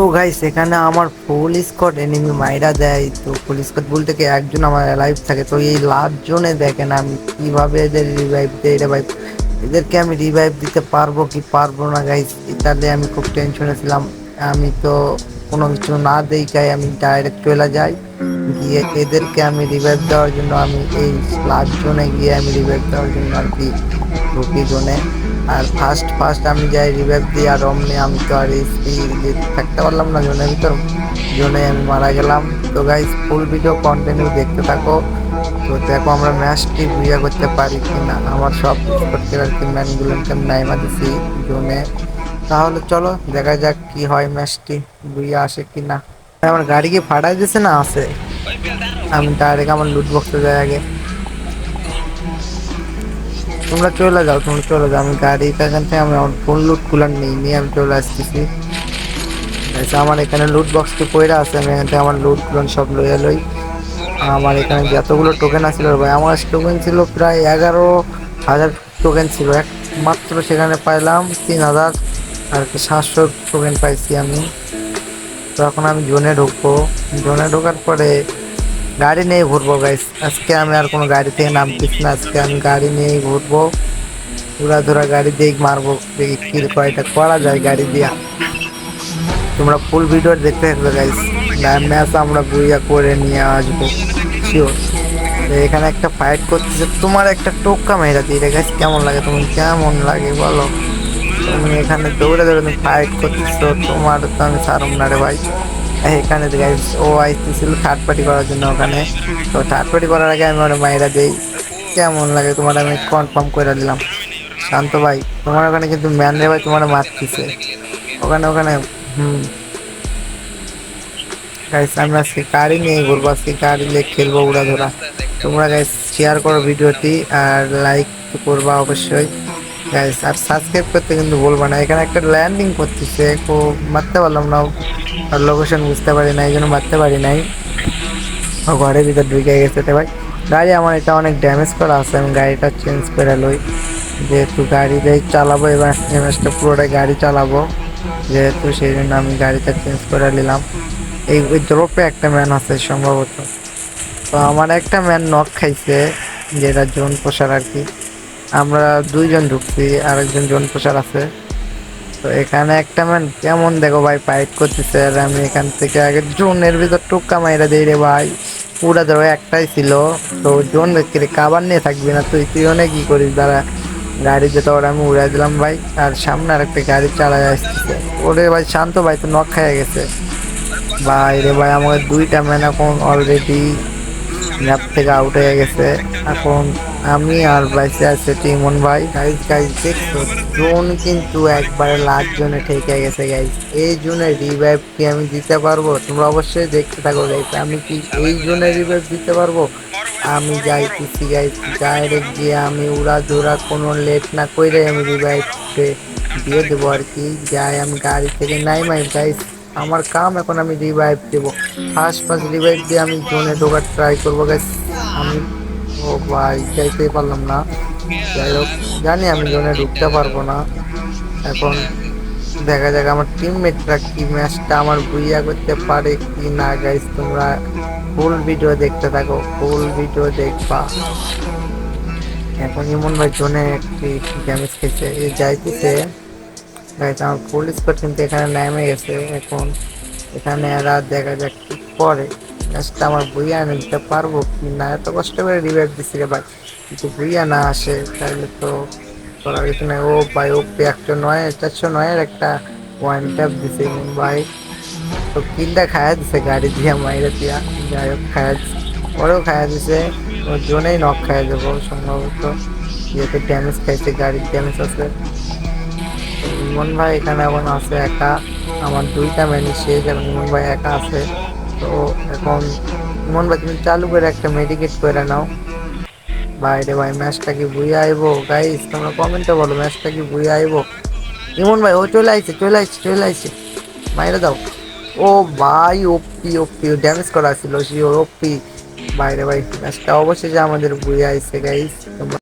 তো গাইস এখানে আমার ফুল স্কট এনিমি মাইরা দেয়। তো ফুল স্কট বলতে কি, একজন আমার লাইভ থাকে। তো এই লাস্ট জোনে দেখেন আমি কীভাবে এদের রিভাইভ দেই। রে ভাই, এদেরকে আমি রিভাইভ দিতে পারব কি পারব না গাইস এটাতে আমি খুব টেনশনে ছিলাম। আমি তো কোনো কিছু না দেখাই আমি ডাইরেক্ট চলে যাই। গিয়ে এদেরকে আমি রিভাইভ দেওয়ার জন্য আমি এই লাস্ট জোনে গিয়ে আমি রিভাইভ দেওয়ার জন্য আর কি ঢুকি জোনে। আর ফার্স্ট ফার্স্ট আমি যাই রিভাইভ দিই আর অমনি আমি তো আর স্পিড থাকতে পারলাম না, জোনের ভিতর। জোনে আমি মারা গেলাম। তো গাইস ফুল ভিডিও কন্টিনিউ দেখতে থাকো। তো দেখো আমরা ম্যাচটি বুঝা করতে পারি কি না আমার সব করতে আর কি ম্যানগুলোকে নাইমা দিছি জোনে। তাহলে চলো, দেখা যাক কি হয় ম্যাচটি বুঝা আসে কি না আমার গাড়ি কি ফাটাই দিছে না আছে? আমি ডাইরেক্ট আমার লুট বক্সে যাই আগে। তোমরা চলে যাও তোমরা চলে যাও। আমি গাড়িটা এখান থেকে আমি আমার ফোন লুট কুলার নেই নিয়ে আমি চলে আসতেছি। আচ্ছা, আমার এখানে লুট বক্সটি পয়রা আছে আমি এখান থেকে আমার লুট কুলান সব লইয়া লই। আমার এখানে যতগুলো টোকেন আছিল ভাই আমার টোকেন ছিল প্রায় এগারো হাজার টোকেন ছিল। এক মাত্র সেখানে পাইলাম তিন হাজার আর কি সাতশো টোকেন পাইছি আমি। তো এখন আমি জোনে ঢুকবো। জোনে ঢোকার পরে গাড়ি নিয়ে ঘুরবো গাইস আজকে আমি আর কোনো গাড়ি থেকে নামতেছি না। আজকে আমি গাড়ি নিয়েই ঘুরবো। পুরা ধরা গাড়ি দিয়ে মারবো। দেখি কি কয়টা করা যায় গাড়ি দিয়া। তোমরা ফুল ভিডিও দেখতে থাকবে গাইস ম্যাচ আমরা বুইয়া করে নিয়ে আসব। শিওর এখানে একটা ফাইট করতেছে। তোমার একটা টোক্কা মেয়েরা দিয়ে রে গাইস কেমন লাগে? তুমি কেমন লাগে বলো? তুমি এখানে দৌড়ে দৌড়ে তুমি ফাইট করতেছো, তোমার তো আমি ছাড়ব না রে ভাই। এখানে গাইস ও আইতেছিল থার্ড পার্টি করার জন্য ওখানে। তো থার্ড পার্টি করার আগে আমি ওরা মায়েরা দেই। কেমন লাগে তোমার আমি কনফার্ম করে দিলাম। শান্ত ভাই, তোমার ওখানে কিন্তু ম্যান রে ভাই তোমার মারতেছে। ওখানে ওখানে, হুম। গাইস আমরা আজকে গাড়ি নিয়ে ঘুরবো, আজকে গাড়ি নিয়ে খেলব উড়া ধরা তোমরা গাইস শেয়ার করো ভিডিওটি আর লাইক করবা অবশ্যই। গাইস আর সাবস্ক্রাইব করতে কিন্তু বলবা না। এখানে একটা ল্যান্ডিং করতেছে তো মারতে পারলাম না। আর লোকেশন বুঝতে পারি না এই জন্য মারতে পারি নাই। ও ঘরের ভিতর ঢুকে গেছে তো ভাই। গাড়ি আমার এটা অনেক ড্যামেজ করা আছে, আমি গাড়িটা চেঞ্জ করে লই। যেহেতু গাড়িটাই চালাবো, এবার এমএসটা পুরোটাই গাড়ি চালাবো। যেহেতু সেই জন্য আমি গাড়িটা চেঞ্জ করে নিলাম। এই ড্রপে একটা ম্যান আছে সম্ভবত। তো আমার একটা ম্যান নক খাইছে, যেটা জোন পোষার আর কি। আমরা দুইজন ঢুকছি আর একজন জোন পোষার আছে। তো এখানে একটা ম্যান কেমন দেখো ভাই ফাইট করতেছে, আর আমি এখান থেকে আগে জোনের ভিতর টুক্কা মাইরা দিই রে ভাই। পুরা ধরো একটাই ছিল, তো জোন ব্যক্তি কাবার নিয়ে থাকবি না তুই তুই অনেক কি করিস, দাঁড়া। গাড়ি যেটা ওরা আমি উড়াই দিলাম ভাই, আর সামনে আর একটা গাড়ি চালায় আসতেছে। ওরে ভাই, শান্ত ভাই তো নখ খাইয়া গেছে। ভাই রে ভাই, আমাদের দুইটা ম্যান এখন অলরেডি ম্যাপ থেকে আউট হয়ে গেছে। এখন আমি আর বাইসে আছে টিমন ভাই। গাইজ গাইজ দেখছ? জোন কিন্তু একবারে লাস্ট জোনে ঠেকে গেছে গাইজ এই জোনে রিভাইভ কি আমি দিতে পারব? তোমরা অবশ্যই দেখতে থাকো গাইজ আমি কি এই জোনে রিভাইভ দিতে পারব? আমি যাইতেছি গাইজ ডাইরেক্ট গিয়ে আমি উড়া ধরা কোনো লেট না করে আমি রিভাইভ দিয়ে দেবো আর কি। যাই, আমি গাড়ি থেকে নাই মাই গাইজ আমার কাম এখন আমি রিভাইভ দেবো। ফার্স্ট ফার্স্ট রিভাইভ দিয়ে আমি জোনে ঢোকার ট্রাই করব গাইজ আমি, ও ভাই, যাইতে পারলাম না। যাই হোক, জানি আমি জোনে ঢুকতে পারব না। এখন দেখা যাক আমার টিমমেটরা কি ম্যাচটা আমার বুইয়া করতে পারে কি না গাইজ তোমরা ফুল ভিডিও দেখতে থাকো ফুল ভিডিও দেখবা। এখন ইমন ভাই জোনে একটি ড্যামেজ খেয়েছে। এ যাইতেছে। গাইজ আমার ফুল স্কোর কিন্তু এখানে নেমে গেছে। এখন এখানে এরা দেখা যাক কি করে। ম্যাচটা আমার বুইয়া এনে দিতে পারব কি না? এত কষ্ট করে রিভাইভ দিচ্ছি রে ভাই। কিন্তু বুইয়া না আসে, তাহলে তো করার কিছু নাই ও ভাই, ও একশো নয়, চারশো নয়ের একটা ওয়ান ট্যাপ দিছে ভাই। তো কিলটা খায়া দিছে, গাড়ি দিয়া, মাইরে দিয়া। যাই হোক, খায়া দিছে। ওরেও খায়া দিছে। ওর জন্যই নখ খায়া দেবো, সম্ভবত। যেহেতু ড্যামেজ খাইছে, গাড়ির ড্যামেজ আছে। ইমন ভাই এখানে এখন আছে, একা। আমার দুইটা ম্যানি শেষ এবং ইমন ভাই একা আছে। তো এখন, ইমন ভাই, তুমি চালু করে একটা মেডিকেট করে নাও। বাইরে ভাই, ম্যাচটা কি বুঝে আইবো? গাইস তোমরা কমেন্টে বলো, ম্যাচটা কি বুঝে আইবো? ইমন ভাই, ও চলে আইছে চলে আইছে চলে আইছে। বাইরে দাও। ও ভাই ওপি ওপি ড্যামেজ করা ছিল, সি ওপি বাইরে ভাই ম্যাচটা অবশ্যই আমাদের বুয়ে আইছে গাইস তোমরা